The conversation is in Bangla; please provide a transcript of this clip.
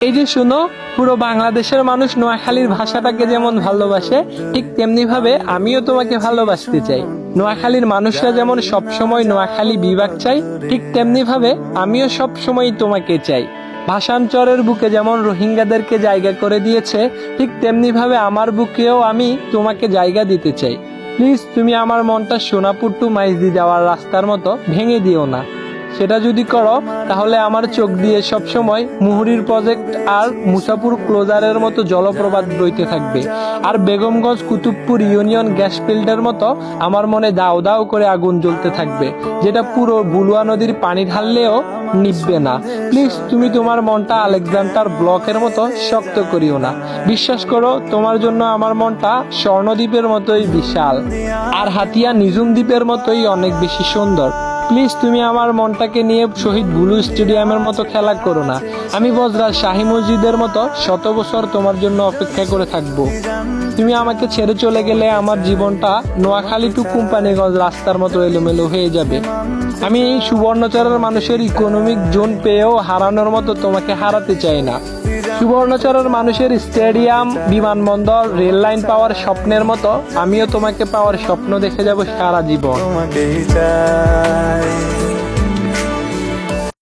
এই যে শুনো, পুরো বাংলাদেশের মানুষ নোয়াখালীর ভাষাটাকে যেমন ভালোবাসে, ঠিক তেমনি ভাবে আমিও তোমাকে ভালোবাসতে চাই। নোয়াখালীর মানুষরা যেমন সবসময় নোয়াখালী বিভাগ চাই ঠিক তেমনি ভাবে আমিও সবসময় তোমাকে চাই। ভাষান্তরের বুকে যেমন রোহিঙ্গাদেরকে জায়গা করে দিয়েছে, ঠিক তেমনি ভাবে আমার বুকেও আমি তোমাকে জায়গা দিতে চাই। প্লিজ, তুমি আমার মনটা সোনাপুর টু মাইজদি যাওয়ার রাস্তার মতো ভেঙে দিও না। সেটা যদি করো, তাহলে আমার চোখ দিয়ে সব সময় মুহুরির প্রজেক্ট আর মুসাপুর ক্লোজারের মতো জলপ্রপাত বইতে থাকবে। আর বেগমগঞ্জ, কুতুবপুর ইউনিয়ন গ্যাস ফিল্ডের মতো আমার মনে দাও দাও করে আগুন জ্বলতে থাকবে, যেটা পুরো বুলুয়া নদীর পানি ঢাললেও নিববে না। প্লিজ, তুমি তোমার মনটা আলেকজান্ডার ব্লকের মতো শক্ত করিও না। বিশ্বাস করো, তোমার জন্য আমার মনটা স্বর্ণদ্বীপের মতোই বিশাল। আর হাতিয়া নিজুম দ্বীপের মতোই অনেক বেশি সুন্দর। প্লিজ তুমি আমার মনটাকে নিয়ে শহীদ বুলু স্টেডিয়ামের মতো খেলা করো না। আমি বজরা শাহী মসজিদের মতো শত বছর তোমার জন্য অপেক্ষা করে থাকব। তুমি আমাকে ছেড়ে চলে গেলে আমার জীবনটা নোয়াখালী টু কোম্পানিগঞ্জ রাস্তার মতো এলোমেলো হয়ে যাবে। আমি এই সুবর্ণচরের মানুষের ইকোনমিক জোন পেয়েও হারানোর মতো তোমাকে হারাতে চাই না। সুবর্ণচরের মানুষের স্টেডিয়াম, বিমানবন্দর, রেল লাইন পাওয়ার স্বপ্নের মতো আমিও তোমাকে পাওয়ার স্বপ্ন দেখে যাব সারা জীবন।